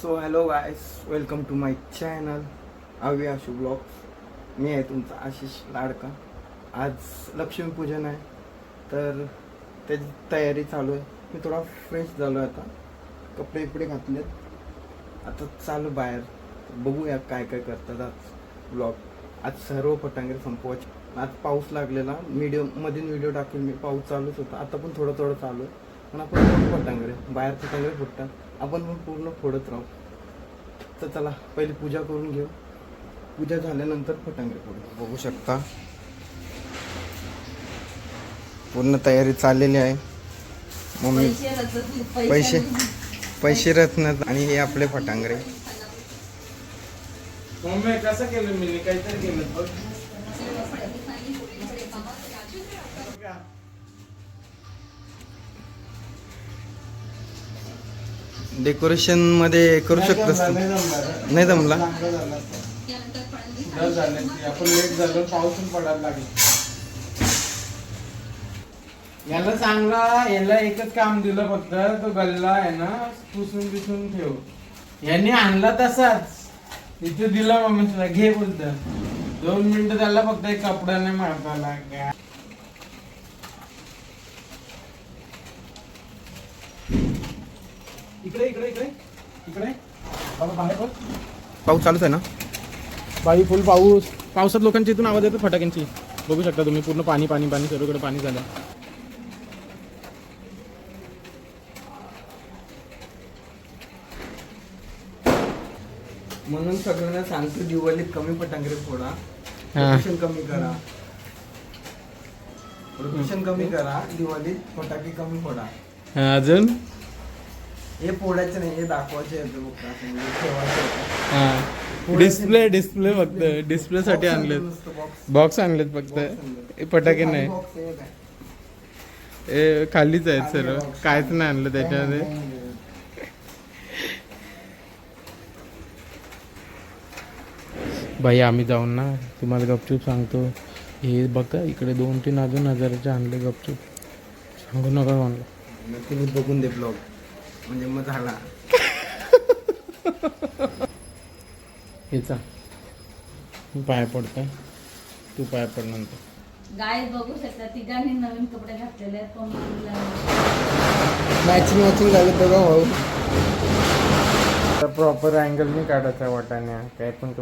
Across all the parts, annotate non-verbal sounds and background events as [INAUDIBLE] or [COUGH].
So hello guys welcome to my channel Avi Ashu blogs मी आहे तुमचा आशिष लाडका. आज लक्ष्मीपूजन आहे तर त्याची तयारी चालू आहे. मी थोडा फ्रेश झालो आहे आता. कपडे बिपडे घातलेत. आता चालू बाहेर. बघूया काय काय करतात आज ब्लॉग आज सर्व पटांगरे संपवायचे. आज पाऊस लागलेला. मीडियम मधील व्हिडिओ टाकेल मी पाऊस चालूच होता. आता पण थोडं थोडं चालू आहे. पण आपण फोडू पटांगरे बाहेर पटांगरे फुटतात आपण पण पूर्ण फोडत राहू. तर चला पहिली पूजा करून घेऊ. पूजा झाल्यानंतर फटांगरे फोडू. बघू शकता. पूर्ण तयारी चाललेली आहे. मम्मी पैसे पैसे रत्न. आणि हे आपले फटांगरे मम्मी कसं केलं मी काहीतरी केलं. डेकोरेशनमध्ये करू शकतोस. नाही जमला? लागेल. याला चांगला याला एकच काम दिलं फक्त तो गल्ला आहे ना पुसून बिसून ठेव. यांनी आणला तसाच. इथे दिला मम्मीला घे बोलत. दोन मिनिटं त्याला फक्त एक कपड्याने मारता लागा इकडे इकडे इकडे. इकडे. बाबा बाहेर बघ पाऊस चालूच आहे ना? बाई फुल पाऊस. पावसात लोकांच्या इथून आवाज येतो फटाक्यांची. बघू शकता तुम्ही पूर्ण पाणी पाणी पाणी सर्वकडे पाणी झालं म्हणून सगळ्यांना सांगतो दिवाळीत कमी फटांगरे फोडा. प्रदूषण कमी करा. प्रदूषण कमी करा दिवाळीत फटाके कमी फोडा. हा, अजून? हे फोडायचं नाही हे दाखवायचे ठेवायचं होतं. हा. डिस्प्ले डिस्प्ले फक्त डिस्प्ले साठी आणलेत. बॉक्स आणलेत फक्त. हे फटाके नाही. काय? हे खालीच आहेत सर्व. box. काहीच नाही आणलं त्याच्यामध्ये. बाई आम्ही जाऊन ना तुम्हाला गपचूप सांगतो. हे बघा इकडे दोन तीन अजून हजाराचे आणले गपचूप. सांगू नका म्हणलं तुम्ही बघून दे ब्लॉग म्हणजे मग झाला. [LAUGHS] पाया पडतोय. तू पाया पड नंतर. गाय बघू शकता तिघांनी नवीन कपडे घातलेले आहेत कोण मॅचिंग मॅचिंग झालं बघा भाऊ. प्रॉपर अँगल नाही काढायचा वाटाण्या काय पण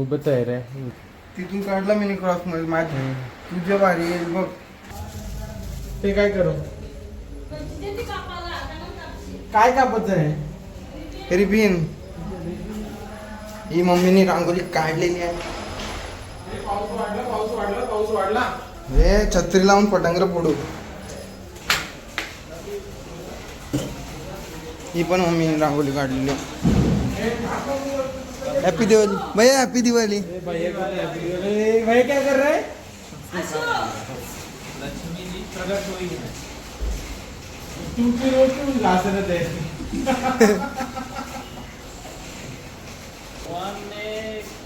उभं तयार आहे. तिथून काढला मी क्रॉसमध्ये माझी तुझ्या भारी आहे बघ. ते काय करू? काय कापायचं आहे तरी बिन. ही मम्मीने रांगोली काढलेली आहे. पाऊस वाढला पाऊस वाढला पाऊस वाढला. हे छत्री लावून पटांगर फोडू. ही पण मम्मीने रांगोली काढलेली हॅपी दिवाळी भैया हॅपी दिवाळी भाई क्या कर रहे? तू भगवान ने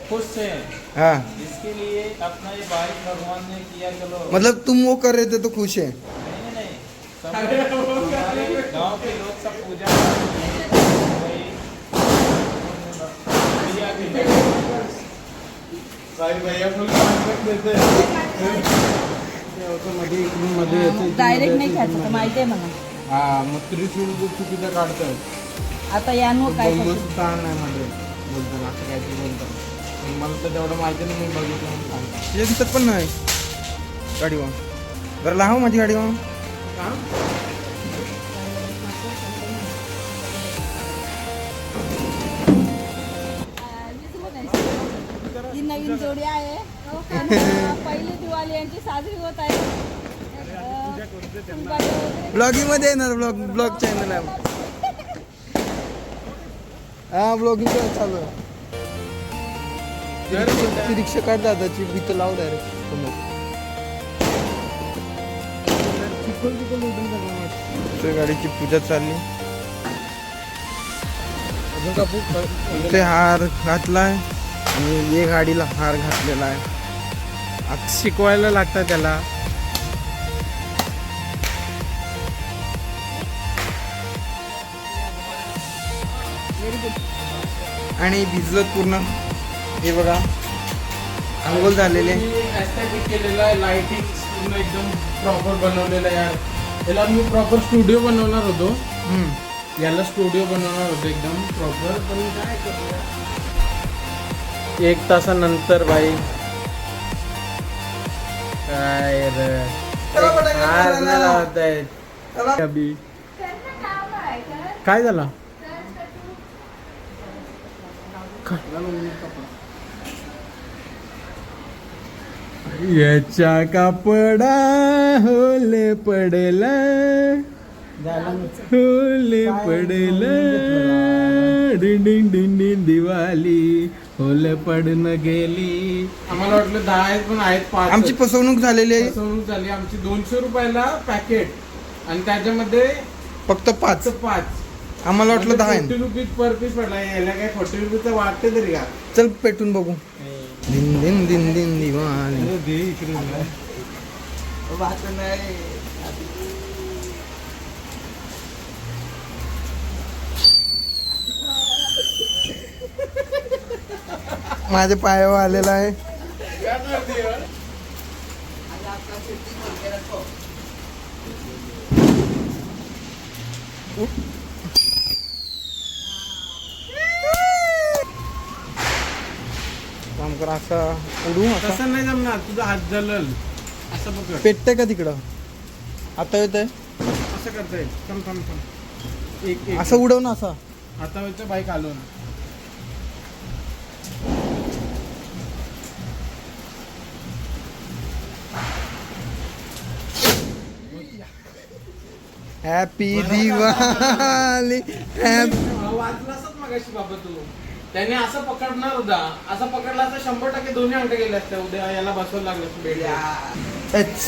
खुश है हाँ। इसके लिए अपना ये बारिश भगवान ने किया चलो। मतलब तुम वो कर रहे थे तो खुश है? नहीं नहीं सब हमारे गाँव के लोग सब पूजा हैं। भाई भैया फुल कॉन्ट्रैक्ट देते हैं। डायरेक्ट नाही घ्यायचं माहिती आहे मला हा मग त्रिशूळ चुकीचं काढतात आता यानं काय बघून करतो? ताण नाही मध्ये बोलताना असं काहीतरी बोलतात पण मला तर तेवढं माहिती नाही मी बघितलं म्हणून सांगतो. तुझ्या दिसत पण नाही. गाडी वा बरं लाव माझी गाडी वा ही? नवीन जोडी आहे. अं, [LAUGHS] पहिली दिवाळी यांची साजरी होत आहे. ब्लॉगिंगमध्ये येणार ब्लॉग ब्लॉग चॅनल आहे. हा ब्लॉगिंग चालू आहे. ती रिक्षा- ती काढ दादाची भीत लाव डायरेक्ट समोर. गाडीची पूजा चालली. ते हार घातलाय आणि हे गाडीला हार घातलेला आहे. आता शिकवायला लागतं त्याला. व्हेरी गुड आणि भिजलं पूर्ण. हे बघा. आंघोळ झालेले केलेलं आहे. लाइटिंग पूर्ण एकदम प्रॉपर बनवलेलं यार. याला मी प्रॉपर स्टुडिओ बनवणार होतो. हम्म. याला स्टुडिओ बनवणार होतो एकदम प्रॉपर पण काय करूया? एक तासानंतर भाई काय रे. काय झाला? याच्या कापडा होले पडला. होले पडला. डिंग डिंग डिंग डिंग दिवाली होले पडन गेली. आम्हाला वाटलं दहा आहेत पण आहेत पाच आमची फसवणूक झालेली आहे. फसवणूक झाली. आमची दोनशे रुपयाला पॅकेट आणि त्याच्यामध्ये फक्त पाच. फक्त पाच. आम्हाला वाटलं दहा आहे रुपीज पर पीस पडला याला काय फोर्टी रुपीज वाटते तरी का? चल पेटून बघू. दिन दिन दिन दिन दिवाळी. माझ्या पायावर आलेला आहे. काम कर असं उडू असं तसं नाही जमणार तुझा हात जलल. असं पकड. पेटतंय का तिकडं? आता येत आहे असं करता येईल थांब थांब थांब. एक एक. असं उडव ना असं. आता होतं बाईक आलो ना. हॅपी दिवाळी हॅपी वाचला असत मगाशी बाबा तू. त्याने असं पकडणार होता. असं पकडला तर शंभर टक्के दोन्ही अंक गेले असते. उद्या याला बसवायला लागलं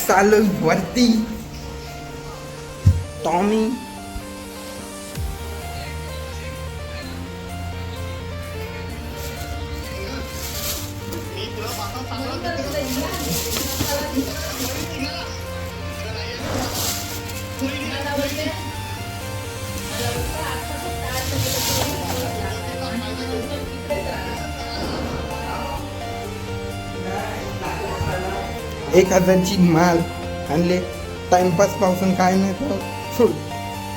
चालू वरती. टॉमी. एक हजारची माल आणले. टाइमपासपासून काय नाही तर सोड.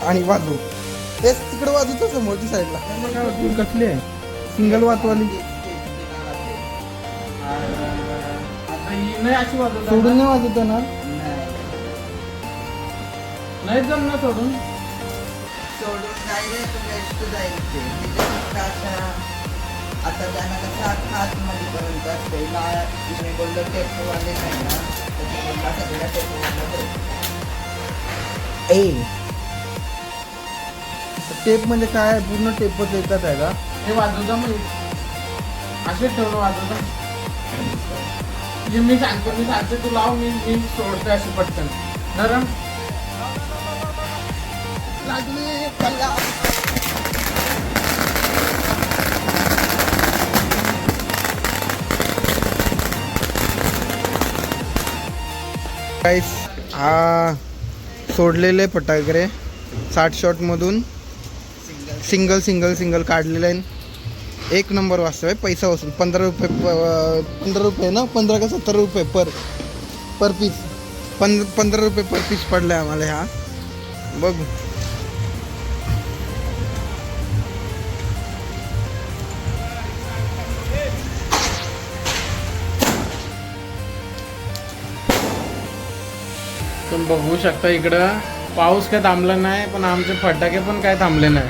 आणि वाजू तेच तिकडे वाजवतो समोरची साईडला कसली आहे? सिंगल वाजवाली. ही नाही वाजवत सोडून नाही वाजवतो ना नाही. जमणार सोडून. सोडून डायरेक्ट आता त्यांना कसं आत आतमध्ये पर्यंत असते ला इकडे गोल्डन टेपवाले नाही ना? त्याच्याकडून सगळ्या टेपवाले ए. टेप म्हणजे काय? पूर्ण टेपच एकच आहे का हे वाजवता मग. असेच ठेवलं वाजवता जे. मी सांगतो मी सांगते तू लाव मी मी सोडते अशी पटकन. नरम. गाईस हा सोडलेले फटाके साठ शॉटमधून सिंगल सिंगल सिंगल काढलेले आहे एक नंबर वाजतो आहे पैसा वसूल पंधरा रुपये प- पंधरा रुपये ना? पंधरा का सत्तर रुपये पर पर पीस पंध पंधरा रुपये पर पीस पडला आहे आम्हाला ह्या. बघू. तुम्ही बघू शकता इकडं. पाऊस काय थांबला नाही पण आमचे फटाके पण काय थांबले नाही.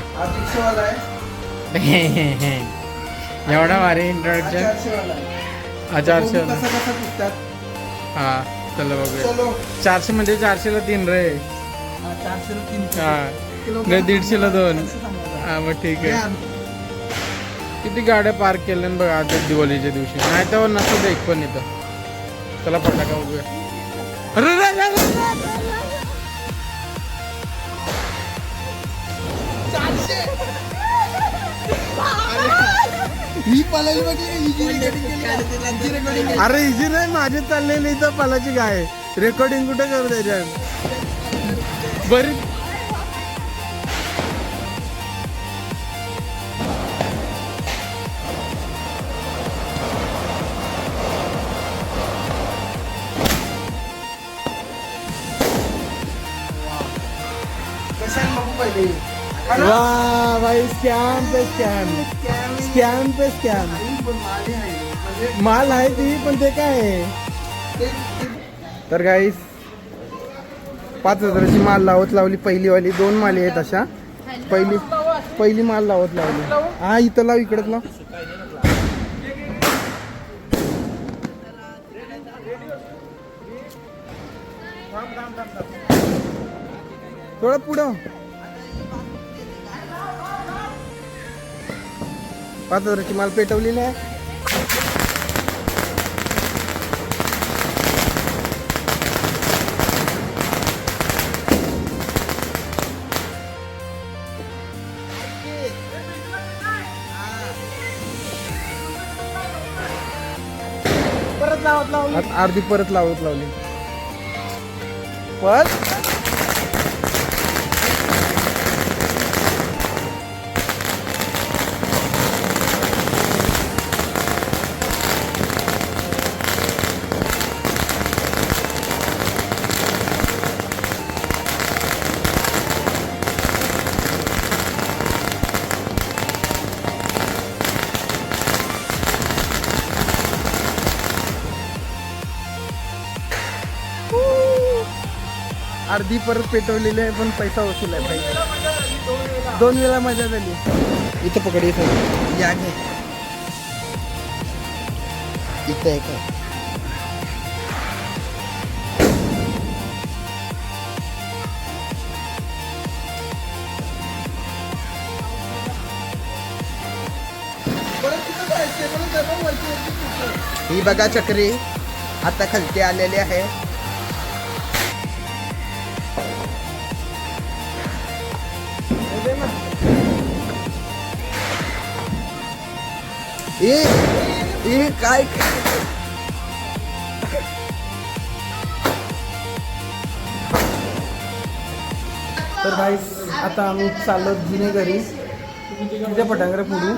[LAUGHS] एवढा भारी इंट्रोडक्शन हा चारशे हा चला बघूया. चारशे म्हणजे चारशेला तीन रे. हा, हा दीडशेला दोन? हा मग ठीक. आहे. किती गाड्या पार्क केल्या बघा आता दिवाळीच्या दिवशी. नाही तर नसतं एक पण इथं. चला फटाका बघूया. अरे रे, रे, रे, रे, रे, रे. ही पळाली बघली का? हिची recording केली का? हिची recording केली. अरे इजी नाही माझे चाललेली इथं पालाची गाय रेकॉर्डिंग कुठे करू त्याच्यात बरी पहिले वा भाई स्कॅम पे स्कॅम स्कॅम पे स्कॅम माले आहे. म्हणजे माल आहे ती पण ते काय आहे? तर गाईस पाच हजाराची माल लावत लावली पहिली वाली दोन माली आहेत अशा. पहिली पहिली माल लावत लावली. हा इथं लाव इकडच लाव. थोडं पुढं. पाच हजाराची माल पेटवलेली आहे. परत लावत लावली. आता अर्धी परत लावत लावली. परत अर्धी परत पेटवलेली आहे पण पैसा वसूल आहे भाई. दोन वेळा मजा झाली. इथं पकड इथं. या घे इथं आहे. का ही बघा चक्री. आता खालती आलेली आहे. ए ए काय? तर भाई आता आम्ही चाललो जुने घरी. तिथे फटांगरे फोडू.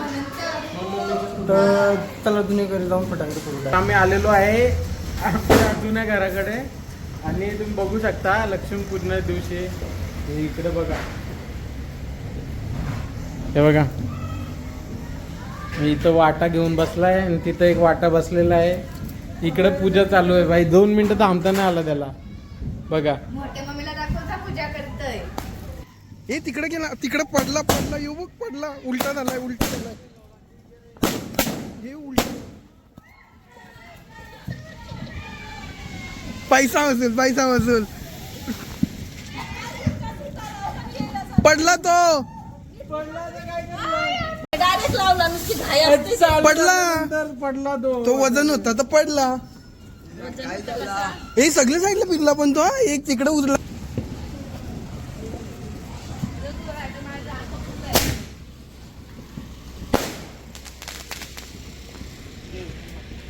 तर चला जुने घरी जाऊन फटांगरे फोडू. आम्ही आलेलो आहे आमच्या जुन्या घराकडे. आणि तुम्ही बघू शकता लक्ष्मीपूजन दिवशी. इकडे बघा. हे बघा. मी इथं वाटा घेऊन बसलाय आणि तिथं एक वाटा बसलेला आहे. इकडे पूजा चालू आहे भाई. दोन मिनिटं थांबता नाही आला त्याला. बघा. मोठ्या मम्मीला दाखवता पूजा करतोय. ए तिकडे गेला. तिकडे पडला पडला. येऊ बघ पडला. उलटा झालाय उलटा झालाय. हे उलट. पैसा वसूल पैसा वसूल पडला तो. लावला नुसती घाई असते. पडला. पडला तो. तो वजन होता तर पडला. हे सगळे साईडला फिरला पण तो हा. एक तिकडे उजला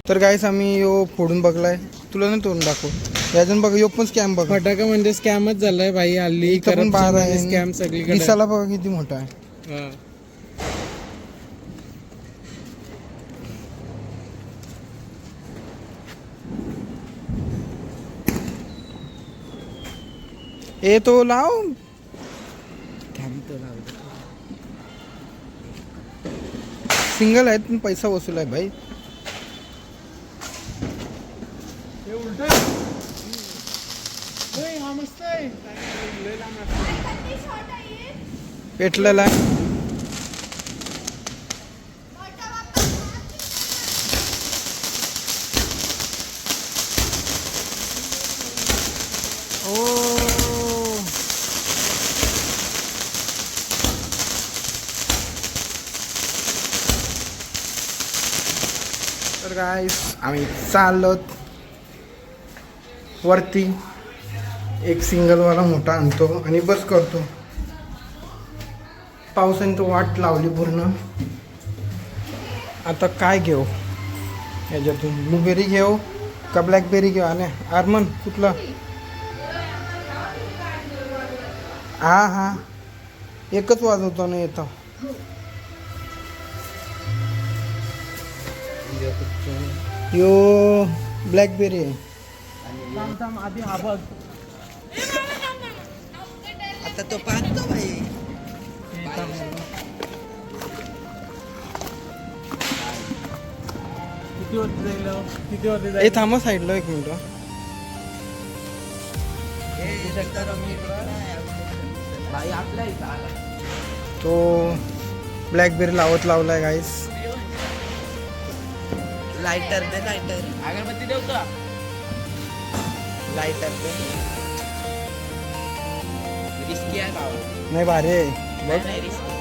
तर गायस आम्ही यो फोडून बघलाय. तुला ना तोडून दाखव. यातून बघ यो पण स्कॅम बघ. फटाका म्हणजे स्कॅमच झालाय भाई हल्ली इथं पण बार आहे. स्कॅम सगळीकडे. दिसाला बघा किती मोठा आहे. हा. ए तो लाव. सिंगल आहेत पण पैसा वसूल आहे भाई. पेटलेला आहे. तर काय आम्ही चाललो वरती एक सिंगलवाला मोठा आणतो आणि बस करतो. पावसाने तो वाट लावली पूर्ण. आता काय घेऊ? याच्यातून ब्लूबेरी घेऊ का ब्लॅकबेरी घेऊ? आणि आर्मन कुठला? हा हा. एकच वाजवतो ना येतो यो ब्लॅकबेरी आहे. आधी हा आता तो पाहतो भाई किती वरती जाईल हो? किती वरती ए जाईल थांबा साईडला एक मिनिट भाई आपल्या इथं आला. तो ब्लॅकबेरी लावत लावलाय गाईस लायटर दे लायटर अगरबत्ती देऊ का? लायटर दे. रिस्की आहे गावात नाही भारी बघ नाही रिस्की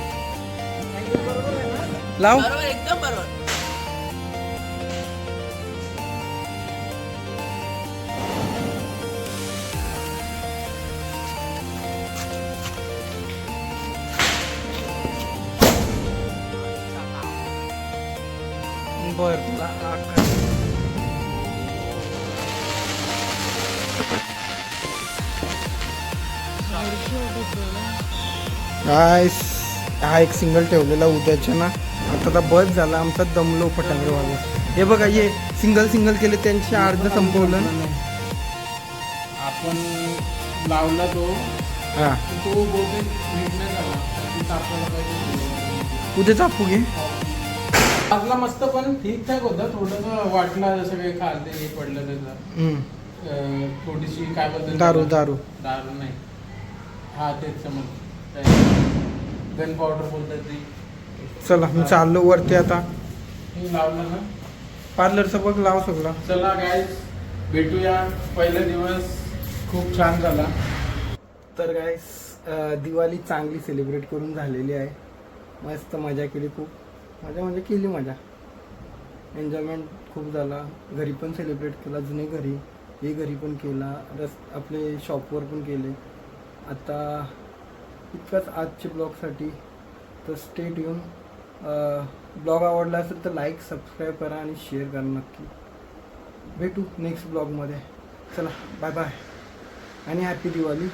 लाव. बरोबर एकदम बर हा एक सिंगल ठेवलेला उद्याच्या ना. आता आता बस झाला आमचा दमलो फटांगरे वाजून हे बघा हे सिंगल सिंगल केले त्यांचे अर्ध संपवलं आपण लावला तो. हा. तो उद्या चापू घे. वाजला मस्त पण ठीक ठाक होता. थोडस वाटला जसं काही खालते हे पडलं त्याचं. थोडीशी काय बद्दल दारू दारू. दारू नाही. हा तेच समज गन पावडर बोलतात ती. चला मी चाललो वरती आता. लावलं ना? पार्लरचं बघ लाव सगळं चला गाईज भेटूया. पहिला दिवस खूप छान झाला. तर गाईस दिवाळी चांगली सेलिब्रेट करून झालेली आहे. मस्त मजा केली खूप. मजा म्हणजे केली मजा. एन्जॉयमेंट खूप झाला. घरी पण सेलिब्रेट केला जुने घरी. हे घरी पण केला रस आपले शॉपवर पण केले. आता इतकंच आजच्या ब्लॉगसाठी तर स्टेट येऊन ब्लॉग आवडला असेल तर लाईक सबस्क्राईब करा आणि शेअर करा नक्की. भेटू नेक्स्ट ब्लॉगमध्ये चला बाय बाय आणि हॅपी दिवाळी